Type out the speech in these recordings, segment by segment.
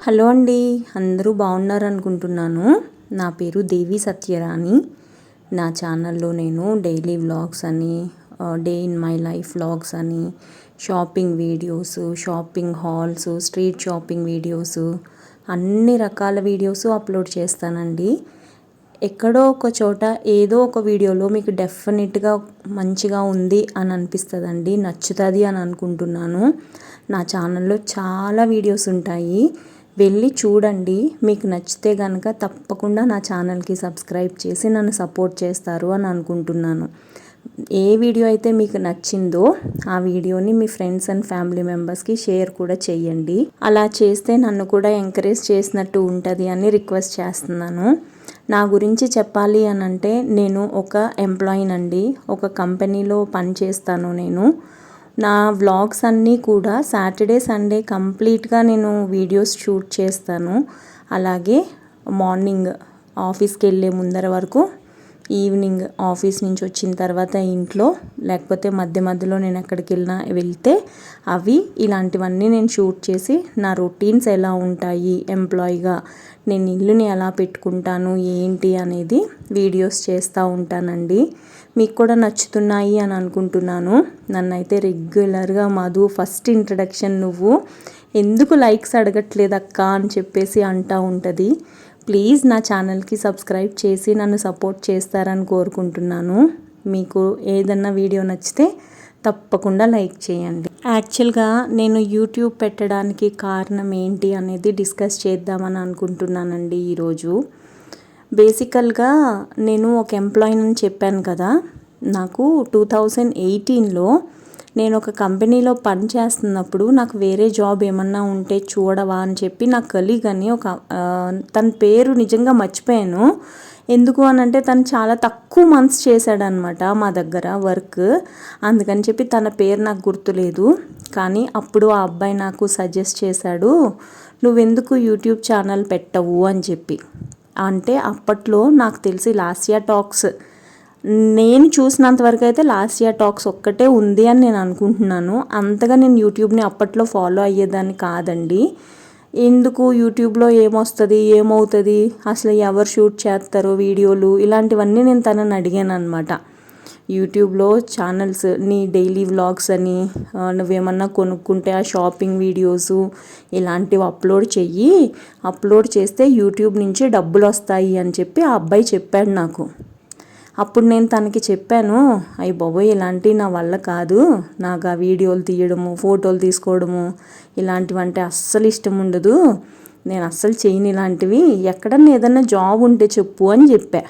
Hello అండి అందరూ బాగున్నారు అనుకుంటున్నాను నా పేరు దేవి సత్యరాణి. నా ఛానల్లో నేను డైలీ వ్లాగ్స్ అని day in my life vlogs అని shopping videos shopping hauls street shopping videos అన్ని రకాల వీడియోస్ అప్లోడ్ చేస్తానండి. ఎక్కడో ఒక చోట ఏదో ఒక వీడియోలో మీకు డెఫినెట్గా మంచిగా ఉంది అని అనిపిస్తుందండి నచ్చుతుంది అని అనుకుంటున్నాను. నా ఛానల్లో చాలా వీడియోస్ ఉంటాయి. వెళ్ళి చూడండి. మీకు నచ్చితే కనుక తప్పకుండా నా ఛానల్కి సబ్స్క్రైబ్ చేసి నన్ను సపోర్ట్ చేస్తారు అని అనుకుంటున్నాను. ఏ వీడియో అయితే మీకు నచ్చిందో ఆ వీడియోని మీ ఫ్రెండ్స్ అండ్ ఫ్యామిలీ మెంబర్స్కి షేర్ కూడా చేయండి. అలా చేస్తే నన్ను కూడా ఎంకరేజ్ చేసినట్టు ఉంటుంది అని రిక్వెస్ట్ చేస్తున్నాను. నా గురించి చెప్పాలి అని అంటే నేను ఒక ఎంప్లాయీనండి. ఒక కంపెనీలో పని చేస్తాను నేను. నా వ్లాగ్స్ అన్నీ కూడా సాటర్డే సండే కంప్లీట్గా నేను వీడియోస్ షూట్ చేస్తాను. అలాగే మార్నింగ్ ఆఫీస్కి వెళ్ళే ముందర వరకు ఈవినింగ్ ఆఫీస్ నుంచి వచ్చిన తర్వాత ఇంట్లో లేకపోతే మధ్య మధ్యలో నేను ఎక్కడికి వెళ్ళినా వెళ్తే అవి ఇలాంటివన్నీ నేను షూట్ చేసి నా రొటీన్స్ ఎలా ఉంటాయి ఎంప్లాయీగా నేను ఇల్లుని ఎలా పెట్టుకుంటాను ఏంటి అనేది వీడియోస్ చేస్తూ ఉంటానండి. మీకు కూడా నచ్చుతున్నాయి అని అనుకుంటున్నాను. నన్ను అయితే రెగ్యులర్గా మధు ఫస్ట్ ఇంట్రడక్షన్ నువ్వు. ఎందుకు లైక్స్ అడగట్లేదక్క అని చెప్పేసి అంటూ ఉంటుంది. ప్లీజ్ నా ఛానల్కి సబ్స్క్రైబ్ చేసి నన్ను సపోర్ట్ చేస్తారని కోరుకుంటున్నాను. మీకు ఏదన్నా వీడియో నచ్చితే తప్పకుండా లైక్ చేయండి. యాక్చువల్గా నేను యూట్యూబ్ పెట్టడానికి కారణం ఏంటి అనేది డిస్కస్ చేద్దామని అనుకుంటున్నానండి ఈరోజు. బేసికల్గా నేను ఒక ఎంప్లాయీని చెప్పాను కదా నాకు టూ థౌజండ్ ఎయిటీన్లో నేను ఒక కంపెనీలో పని చేస్తున్నప్పుడు నాకు వేరే జాబ్ ఏమన్నా ఉంటే చూడవా అని చెప్పి నా కలీగ్ అని ఒక తన పేరు నిజంగా మర్చిపోయాను. ఎందుకు అని అంటే తను చాలా తక్కువ మంత్స్ చేశాడనమాట మా దగ్గర వర్క్ అందుకని చెప్పి తన పేరు నాకు గుర్తులేదు. కానీ అప్పుడు ఆ అబ్బాయి నాకు సజెస్ట్ చేశాడు నువ్వెందుకు యూట్యూబ్ ఛానల్ పెట్టవు? అని చెప్పి. అంటే అప్పట్లో నాకు తెలిసి లాస్యా టాక్స్. నేను చూసినంత వరకు అయితే లాస్ట్ ఇయర్ టాక్స్ ఒక్కటే ఉంది అని నేను అనుకుంటున్నాను. అంతగా నేను యూట్యూబ్ని అప్పట్లో ఫాలో అయ్యేదాన్ని కాదండి. ఎందుకు? యూట్యూబ్లో ఏమొస్తుంది? ఏమవుతుంది? అసలు ఎవరు షూట్ చేస్తారో? వీడియోలు? ఇలాంటివన్నీ నేను తనని అడిగాను అనమాట యూట్యూబ్లో ఛానల్స్ నీ డైలీ వ్లాగ్స్ అని నువ్వేమన్నా కొనుక్కుంటే ఆ షాపింగ్ వీడియోస్ ఇలాంటివి అప్లోడ్ చెయ్యి. అప్లోడ్ చేస్తే యూట్యూబ్ నుంచి డబ్బులు వస్తాయి అని చెప్పి ఆ అబ్బాయి చెప్పాడు నాకు. అప్పుడు నేను తనకి చెప్పాను అయ్యి బాబోయ్ ఇలాంటివి నా వల్ల కాదు. నాకు ఆ వీడియోలు తీయడము ఫోటోలు తీసుకోవడము ఇలాంటివంటే అస్సలు ఇష్టం ఉండదు. నేను అస్సలు చేయను ఇలాంటివి. ఎక్కడన్నా ఏదన్నా జాబ్ ఉంటే చెప్పు అని చెప్పా.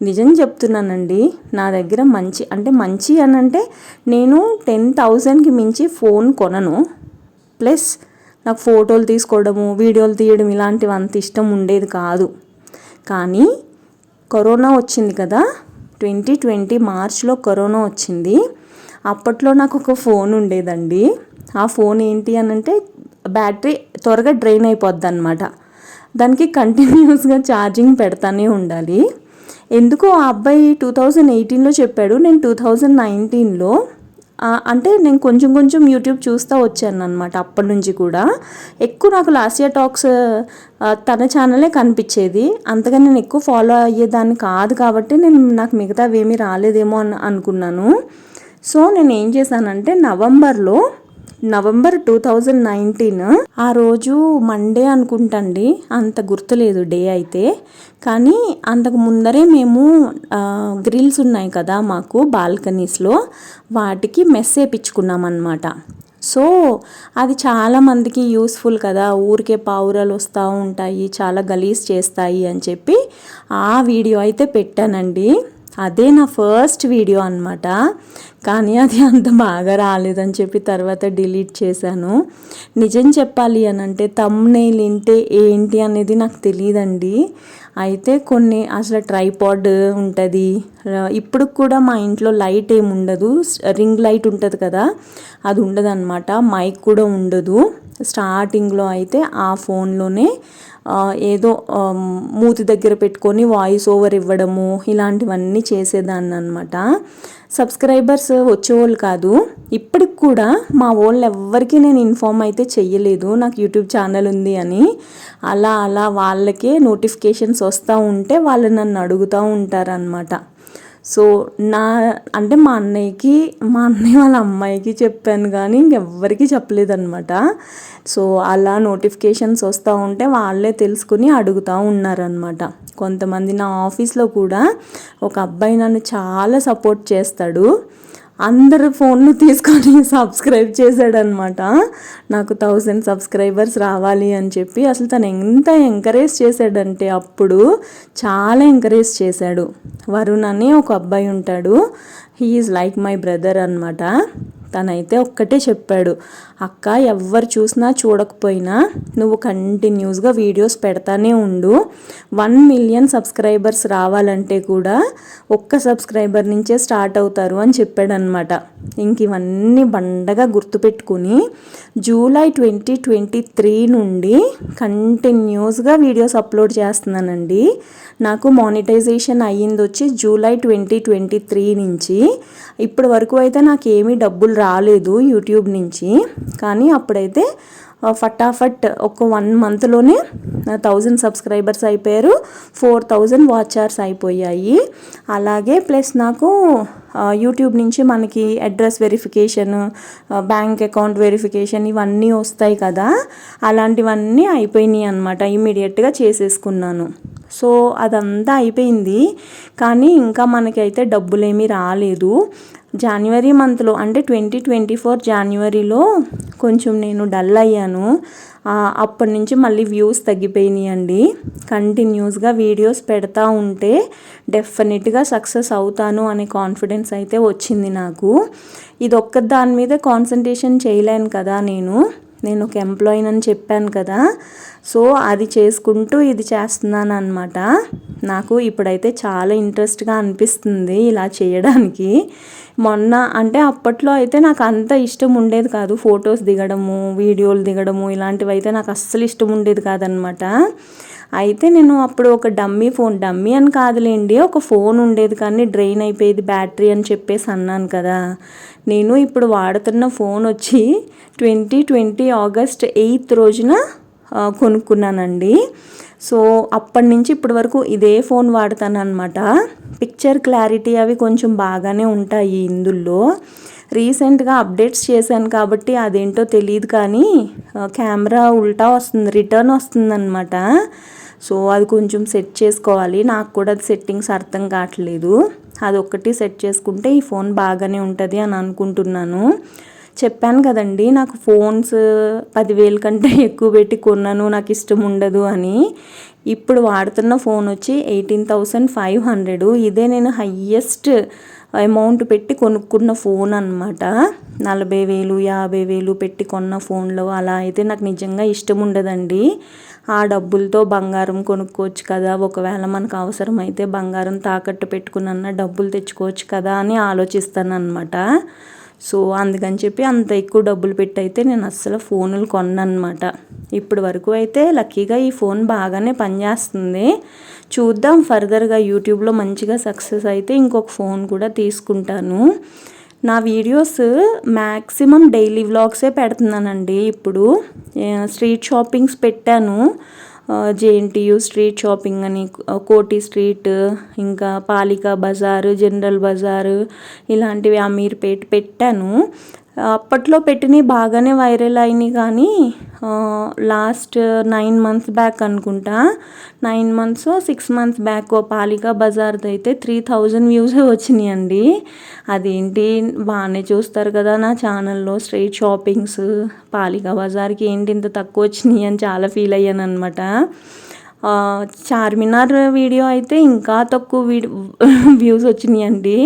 నిజం చెప్తున్నానండి నా దగ్గర మంచి అంటే మంచి అని అంటే నేను టెన్ థౌజండ్కి మించి ఫోన్ కొనను. ప్లస్ నాకు ఫోటోలు తీసుకోవడము వీడియోలు తీయడం ఇలాంటివి అంత ఇష్టం ఉండేది కాదు. కానీ కరోనా వచ్చింది కదా ట్వంటీ ట్వంటీ మార్చ్లో కరోనా వచ్చింది. అప్పట్లో నాకు ఒక ఫోన్ ఉండేదండి. ఆ ఫోన్ ఏంటి అని అంటే బ్యాటరీ త్వరగా డ్రైన్ అయిపోద్ది అనమాట దానికి కంటిన్యూస్గా ఛార్జింగ్ పెడతానే ఉండాలి. ఎందుకో ఆ అబ్బాయి టూ థౌజండ్ ఎయిటీన్లో చెప్పాడు? నేను టూ థౌజండ్ నైన్టీన్లో అంటే నేను కొంచెం కొంచెం యూట్యూబ్ చూస్తూ వచ్చాను అనమాట అప్పటి నుంచి కూడా. ఎక్కువ నాకు లాసియా టాక్స్ తన ఛానలే కనిపించేది. అంతగా నేను ఎక్కువ ఫాలో అయ్యేదాన్ని కాదు కాబట్టి నేను నాకు మిగతావి ఏమీ రాలేదేమో అని అనుకున్నాను. సో నేను ఏం చేశానంటే నవంబర్లో నవంబర్ టూ థౌజండ్ నైన్టీన్. ఆ రోజు మండే అనుకుంటండి. అంత గుర్తులేదు డే అయితే. కానీ అంతకు ముందరే మేము గ్రిల్స్ ఉన్నాయి కదా మాకు బాల్కనీస్లో. వాటికి మెస్ వేయించుకున్నాం అనమాట సో అది చాలామందికి యూస్ఫుల్ కదా. ఊరికే పావురాలు వస్తూ ఉంటాయి చాలా గలీజ్ చేస్తాయి అని చెప్పి ఆ వీడియో అయితే పెట్టానండి. అదే నా ఫస్ట్ వీడియో అనమాట కానీ అది అంత బాగా రాలేదని చెప్పి తర్వాత డిలీట్ చేశాను. నిజం చెప్పాలి అని అంటే తమ్నైల్ ఇంటే ఏంటి అనేది నాకు తెలియదండి అయితే కొన్ని అసలు ట్రైపాడ్ ఉంటుంది. ఇప్పుడు కూడా మా ఇంట్లో లైట్ ఏమి ఉండదు రింగ్ లైట్ ఉంటుంది కదా అది ఉండదు అనమాట మైక్ కూడా ఉండదు. స్టార్టింగ్లో అయితే ఆ ఫోన్లోనే ఏదో మూతి దగ్గర పెట్టుకొని వాయిస్ ఓవర్ ఇవ్వడము ఇలాంటివన్నీ చేసేదాన్ని అనమాట సబ్స్క్రైబర్స్ వచ్చేవాళ్ళు కాదు. ఇప్పటికి కూడా మా వాళ్ళు ఎవ్వరికీ నేను ఇన్ఫామ్ అయితే చెయ్యలేదు. నాకు యూట్యూబ్ ఛానల్ ఉంది అని. అలా అలా వాళ్ళకే నోటిఫికేషన్స్ వస్తూ ఉంటే వాళ్ళు నన్ను అడుగుతూ ఉంటారనమాట సో నా అంటే మా అన్నయ్యకి మా అన్నయ్య వాళ్ళ అమ్మాయికి చెప్పాను కానీ ఇంకెవ్వరికి చెప్పలేదన్నమాట. సో అలా నోటిఫికేషన్స్ వస్తూ ఉంటే వాళ్ళే తెలుసుకుని అడుగుతూ ఉన్నారనమాట కొంతమంది నా ఆఫీస్లో కూడా ఒక అబ్బాయి నన్ను చాలా సపోర్ట్ చేస్తాడు. అందరు ఫోన్లు తీసుకొని సబ్స్క్రైబ్ చేశాడనమాట నాకు థౌజండ్ సబ్స్క్రైబర్స్ రావాలి అని చెప్పి అసలు తను ఎంత ఎంకరేజ్ చేశాడంటే అప్పుడు చాలా ఎంకరేజ్ చేశాడు. వరుణ్ అని ఒక అబ్బాయి ఉంటాడు. He is like my brother అనమాట తనైతే ఒక్కటే చెప్పాడు అక్క ఎవరు చూసినా చూడకపోయినా నువ్వు కంటిన్యూస్గా వీడియోస్ పెడతానే ఉండు. వన్ మిలియన్ సబ్స్క్రైబర్స్ రావాలంటే కూడా ఒక్క సబ్స్క్రైబర్ నుంచే స్టార్ట్ అవుతారు అని చెప్పాడనమాట ఇంక ఇవన్నీ బండగా గుర్తుపెట్టుకుని జూలై ట్వంటీ ట్వంటీ త్రీ నుండి కంటిన్యూస్గా వీడియోస్ అప్లోడ్ చేస్తున్నానండి. నాకు మానిటైజేషన్ అయ్యింది వచ్చి జూలై ట్వంటీ ట్వంటీ త్రీ నుంచి. ఇప్పటి వరకు అయితే నాకు ఏమీ డబ్బులు రాలేదు యూట్యూబ్ నుంచి. కానీ అప్పుడైతే ఫటాఫట్ ఒక వన్ మంత్లోనే థౌజండ్ సబ్స్క్రైబర్స్ అయిపోయారు. ఫోర్ థౌజండ్ వాచర్స్ అయిపోయాయి. అలాగే ప్లస్ నాకు యూట్యూబ్ నుంచి మనకి address verification bank account verification ఇవన్నీ వస్తాయి కదా. అలాంటివన్నీ అయిపోయినాయి అనమాట ఇమీడియట్గా చేసేసుకున్నాను. సో అదంతా అయిపోయింది. కానీ ఇంకా మనకైతే డబ్బులేమీ రాలేదు. జనవరి మంత్లో అంటే ట్వంటీ ట్వంటీ ఫోర్ జనవరిలో కొంచెం నేను డల్ అయ్యాను. అప్పటి నుంచి మళ్ళీ వ్యూస్ తగ్గిపోయినాయి అండి కంటిన్యూస్గా వీడియోస్ పెడతా ఉంటే డెఫినెట్గా సక్సెస్ అవుతాను అనే కాన్ఫిడెన్స్ అయితే వచ్చింది నాకు. ఇది ఒక్క దాని మీద కాన్సన్ట్రేషన్ చేయలేను కదా నేను. నేను ఒక ఎంప్లాయీని అని చెప్పాను కదా సో అది చేసుకుంటూ ఇది చేస్తున్నాను అనమాట నాకు ఇప్పుడైతే చాలా ఇంట్రెస్ట్గా అనిపిస్తుంది ఇలా చేయడానికి. మొన్న అంటే అప్పట్లో అయితే నాకు అంత ఇష్టం ఉండేది కాదు ఫొటోస్ దిగడము వీడియోలు దిగడము ఇలాంటివి అయితే నాకు అస్సలు ఇష్టం ఉండేది కాదనమాట అయితే నేను అప్పుడు ఒక డమ్మీ ఫోన్ డమ్మీ అని కాదులేండి ఒక ఫోన్ ఉండేది కానీ డ్రైన్ అయిపోయేది బ్యాటరీ అని చెప్పేసి అన్నాను కదా. నేను ఇప్పుడు వాడుతున్న ఫోన్ వచ్చి ట్వంటీ ట్వంటీ ఆగస్ట్ ఎయిత్ రోజున కొనుక్కున్నానండి. సో అప్పటి నుంచి ఇప్పటి వరకు ఇదే ఫోన్ వాడతాను అనమాట పిక్చర్ క్లారిటీ అవి కొంచెం బాగానే ఉంటాయి ఇందులో. రీసెంట్గా అప్డేట్స్ చేశాను కాబట్టి అదేంటో తెలియదు కానీ కెమెరా ఉల్టా వస్తుంది రిటర్న్ వస్తుందన్నమాట. సో అది కొంచెం సెట్ చేసుకోవాలి. నాకు కూడా అది సెట్టింగ్స్ అర్థం కావట్లేదు. అది ఒక్కటి సెట్ చేసుకుంటే ఈ ఫోన్ బాగానే ఉంటుంది అని అనుకుంటున్నాను. చెప్పాను కదండి నాకు ఫోన్స్ పదివేల కంటే ఎక్కువ పెట్టి కొన్నాను నాకు ఇష్టం ఉండదు అని. ఇప్పుడు వాడుతున్న ఫోన్ వచ్చి ఎయిటీన్ థౌసండ్ ఫైవ్ హండ్రెడ్. ఇదే నేను హయ్యెస్ట్ అమౌంట్ పెట్టి కొనుక్కున్న ఫోన్ అనమాట నలభై వేలు యాభై వేలు పెట్టి కొన్న ఫోన్లో అలా అయితే నాకు నిజంగా ఇష్టం ఉండదండి. ఆ డబ్బులతో బంగారం కొనుక్కోవచ్చు కదా ఒకవేళ మనకు అవసరమైతే బంగారం తాకట్టు పెట్టుకున్న డబ్బులు తెచ్చుకోవచ్చు కదా అని ఆలోచిస్తాను అనమాట సో అందుకని చెప్పి అంత ఎక్కువ డబ్బులు పెట్టి అయితే నేను అస్సలు ఫోనులు కొన్నానమాట ఇప్పటి వరకు అయితే లక్కీగా ఈ ఫోన్ బాగానే పనిచేస్తుంది. చూద్దాం ఫర్దర్గా యూట్యూబ్లో మంచిగా సక్సెస్ అయితే ఇంకొక ఫోన్ కూడా తీసుకుంటాను. నా వీడియోస్ మ్యాక్సిమం డైలీ వ్లాగ్సే పెడుతున్నానండి ఇప్పుడు. స్ట్రీట్ షాపింగ్స్ పెట్టాను. జేఎన్టీయు స్ట్రీట్ షాపింగ్ అని కోటి స్ట్రీట్ ఇంకా పాలికా బజారు జనరల్ బజారు ఇలాంటివి అమీర్పేట్ పెట్టాను. అప్పట్లో పెట్టినవి బాగానే వైరల్ అయినాయి కానీ లాస్ట్ నైన్ మంత్స్ బ్యాక్ అనుకుంటా. Nine months six months back Palika బజార్ది అయితే త్రీ థౌజండ్ వ్యూసే వచ్చినాయి అండి. అదేంటి బాగానే చూస్తారు కదా నా ఛానల్లో స్ట్రీట్ షాపింగ్స్ పాలికా బజార్కి ఏంటి ఇంత తక్కువ వచ్చినాయి అని చాలా ఫీల్ అయ్యాను అనమాట చార్మినార్ వీడియో అయితే ఇంకా తక్కువ వీడియో వ్యూస్ వచ్చినాయండి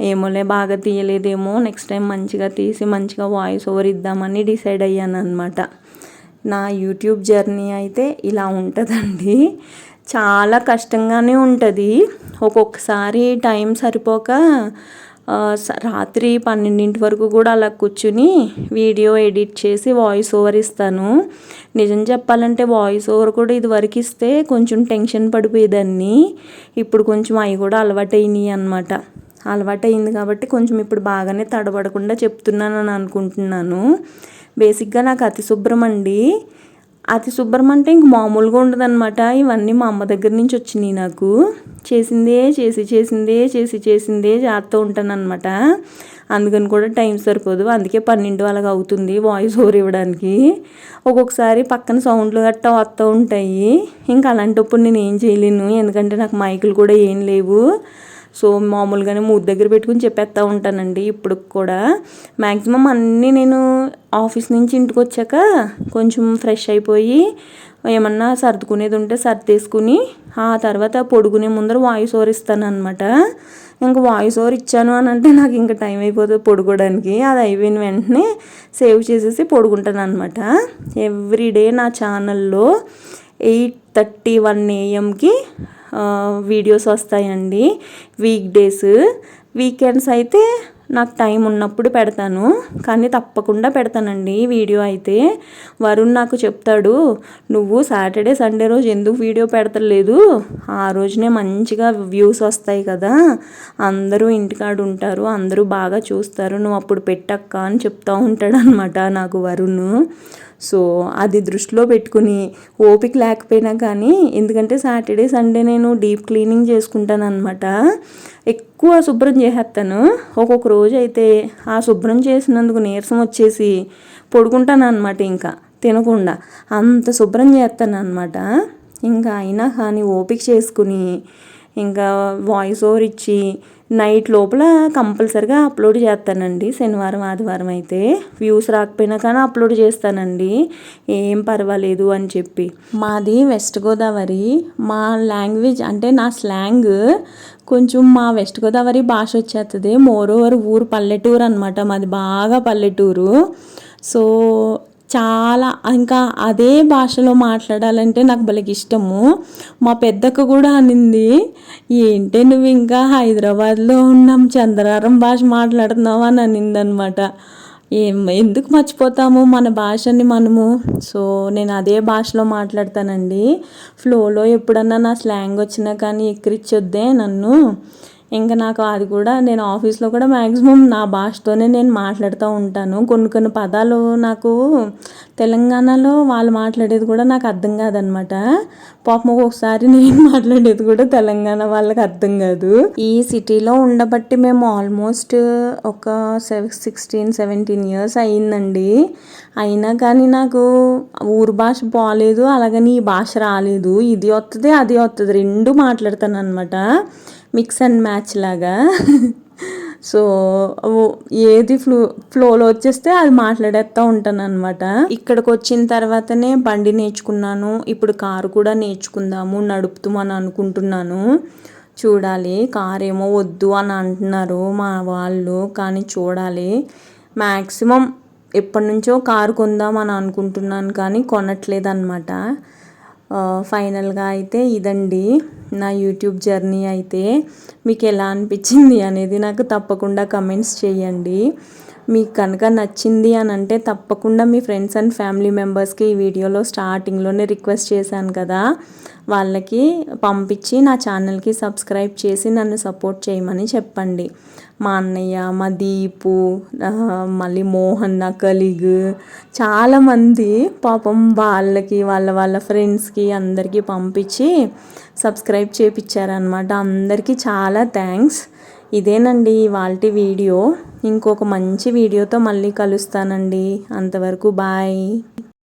ఏమోలే బాగా తీయలేదేమో. నెక్స్ట్ టైం మంచిగా తీసి మంచిగా వాయిస్ ఓవర్ ఇద్దామని డిసైడ్ అయ్యాను అనమాట నా యూట్యూబ్ జర్నీ అయితే ఇలా ఉంటుందండి. చాలా కష్టంగానే ఉంటుంది. ఒక్కొక్కసారి టైం సరిపోక స- రాత్రి పన్నెండింటి వరకు కూడా అలా కూర్చుని వీడియో ఎడిట్ చేసి వాయిస్ ఓవర్ ఇస్తాను. నిజం చెప్పాలంటే వాయిస్ ఓవర్ కూడా ఇదివరకు ఇస్తే కొంచెం టెన్షన్ పడిపోయేదాన్ని. ఇప్పుడు కొంచెం అవి కూడా అలవాటైనాయి అనమాట అలవాటైంది కాబట్టి కొంచెం ఇప్పుడు బాగానే తడబడకుండా చెప్తున్నానని అనుకుంటున్నాను. బేసిక్గా నాకు అతి శుభ్రం అండి. అతి శుభ్రం అంటే ఇంక మామూలుగా ఉండదన్నమాట. ఇవన్నీ మా అమ్మ దగ్గర నుంచి వచ్చినాయి నాకు. చేసిందే చేసి చేసిందే చేసి చేసిందే చేస్తూ ఉంటాను అనమాట అందుకని కూడా టైం సరిపోదు. అందుకే పన్నెండు అలాగ అవుతుంది వాయిస్ ఓవర్ ఇవ్వడానికి. ఒక్కొక్కసారి పక్కన సౌండ్లు గట్టా వస్తూ ఉంటాయి. ఇంకా అలాంటప్పుడు నేను ఏం చేయలేను. ఎందుకంటే నాకు మైకులు కూడా ఏం లేవు. సో మామూలుగానే మూడు దగ్గర పెట్టుకుని చెప్పేస్తూ ఉంటానండి. ఇప్పుడు కూడా మ్యాక్సిమం అన్నీ నేను ఆఫీస్ నుంచి ఇంటికి వచ్చాక కొంచెం ఫ్రెష్ అయిపోయి ఏమన్నా సర్దుకునేది ఉంటే సర్దేసుకుని ఆ తర్వాత పొడుగునే ముందర వాయిస్ ఓవర్ ఇస్తాను అనమాట ఇంకా వాయిస్ ఓవర్ ఇచ్చాను అని అంటే నాకు ఇంకా టైం అయిపోతుంది పొడుకోవడానికి. అది అయిపోయిన వెంటనే సేవ్ చేసేసి పొడుకుంటాను అనమాట ఎవ్రీడే నా ఛానల్లో ఎయిట్ థర్టీ వన్ ఏఎంకి వీడియోస్ వస్తాయండి. వీక్ డేస్ వీకెండ్స్ అయితే నాకు టైం ఉన్నప్పుడు పెడతాను. కానీ తప్పకుండా పెడతానండి వీడియో అయితే. వరుణ్ నాకు చెప్తాడు నువ్వు సాటర్డే సండే రోజు ఎందుకు వీడియో పెడతలేదు? ఆ రోజునే మంచిగా వ్యూస్ వస్తాయి కదా. అందరూ ఇంటికాడ ఉంటారు అందరూ బాగా చూస్తారు. నువ్వు అప్పుడు పెట్టక్క అని చెప్తా ఉంటాడు అనమాట నాకు వరుణ్. సో అది దృష్టిలో పెట్టుకుని ఓపిక లేకపోయినా కానీ ఎందుకంటే సాటర్డే సండే నేను డీప్ క్లీనింగ్ చేసుకుంటాను అనమాట ఎక్కువ శుభ్రం చేసేస్తాను ఒక్కొక్క రోజు అయితే ఆ శుభ్రం చేసినందుకు నీరసం వచ్చేసి పొడుకుంటాను అనమాట ఇంకా తినకుండా. అంత శుభ్రం చేస్తాను అనమాట ఇంకా అయినా కానీ ఓపిక చేసుకుని ఇంకా వాయిస్ ఓవర్ ఇచ్చి నైట్ లోపల కంపల్సరిగా అప్లోడ్ చేస్తానండి. శనివారం ఆదివారం అయితే వ్యూస్ రాకపోయినా కానీ అప్లోడ్ చేస్తానండి. ఏం పర్వాలేదు అని చెప్పి. మాది వెస్ట్ గోదావరి. మా లాంగ్వేజ్ అంటే నా స్లాంగ్ కొంచెం మా వెస్ట్ గోదావరి భాష వచ్చేస్తుంది మోర్ ఓవర్ ఊరు పల్లెటూరు అనమాట మాది బాగా పల్లెటూరు. సో చాలా ఇంకా అదే భాషలో మాట్లాడాలంటే నాకు బలికి ఇష్టము. మా పెద్దక్క కూడా అనింది ఏంటి నువ్వు ఇంకా హైదరాబాద్లో ఉన్నాం చంద్రారం భాష మాట్లాడుతున్నావు అని అనిందనమాట. ఏం ఎందుకు మర్చిపోతాము మన భాషని మనము? సో నేను అదే భాషలో మాట్లాడతానండి. ఫ్లోలో ఎప్పుడన్నా నా స్లాంగ్ వచ్చినా కానీ ఎక్కిరిచ్చొద్దే నన్ను. ఇంకా నాకు అది కూడా నేను ఆఫీస్లో కూడా మ్యాక్సిమం నా భాషతోనే నేను మాట్లాడుతూ ఉంటాను. కొన్ని కొన్ని పదాలు నాకు తెలంగాణలో వాళ్ళు మాట్లాడేది కూడా నాకు అర్థం కాదనమాట పాపం ఒక్కొక్కసారి నేను మాట్లాడేది కూడా తెలంగాణ వాళ్ళకి అర్థం కాదు. ఈ సిటీలో ఉండబట్టి మేము ఆల్మోస్ట్ ఒక సిక్స్టీన్ సెవెంటీన్ ఇయర్స్ అయ్యిందండి. అయినా కానీ నాకు ఊరు భాష బాగాలేదు అలాగని ఈ భాష రాలేదు. ఇది వస్తుంది అది వస్తుంది రెండు మాట్లాడతాను అనమాట మిక్స్ అండ్ మ్యాచ్ లాగా. సో ఏది ఫ్లో ఫ్లోలో వచ్చేస్తే అది మాట్లాడేస్తూ ఉంటాను అనమాట ఇక్కడికి వచ్చిన తర్వాతనే బండి నేర్చుకున్నాను. ఇప్పుడు కారు కూడా నేర్చుకుందాము నడుపుతామని అనుకుంటున్నాను. చూడాలి కార్ ఏమో వద్దు అని అంటున్నారు మా వాళ్ళు కానీ చూడాలి. మ్యాక్సిమం ఎప్పటి నుంచో కారు అని అనుకుంటున్నాను కానీ కొనట్లేదు అనమాట ఫైనల్గా అయితే ఇదండి నా యూట్యూబ్ జర్నీ అయితే. మీకు ఎలా అనిపించింది అనేది నాకు తప్పకుండా కమెంట్స్ చేయండి. మీకు కనుక నచ్చింది అని అంటే తప్పకుండా మీ ఫ్రెండ్స్ అండ్ ఫ్యామిలీ మెంబర్స్కి ఈ వీడియోలో స్టార్టింగ్లోనే రిక్వెస్ట్ చేశాను కదా. వాళ్ళకి పంపించి నా ఛానల్కి సబ్స్క్రైబ్ చేసి నన్ను సపోర్ట్ చేయమని చెప్పండి. మా అన్నయ్య మా దీపు మళ్ళీ మోహన్ నా కలీగ్ చాలామంది పాపం వాళ్ళకి వాళ్ళ వాళ్ళ ఫ్రెండ్స్కి అందరికీ పంపించి సబ్స్క్రైబ్ చేపించారనమాట అందరికీ చాలా థ్యాంక్స్. ఇదేనండి వాళ్ళ వీడియో. ఇంకొక మంచి వీడియోతో మళ్ళీ కలుస్తానండి. అంతవరకు బాయ్.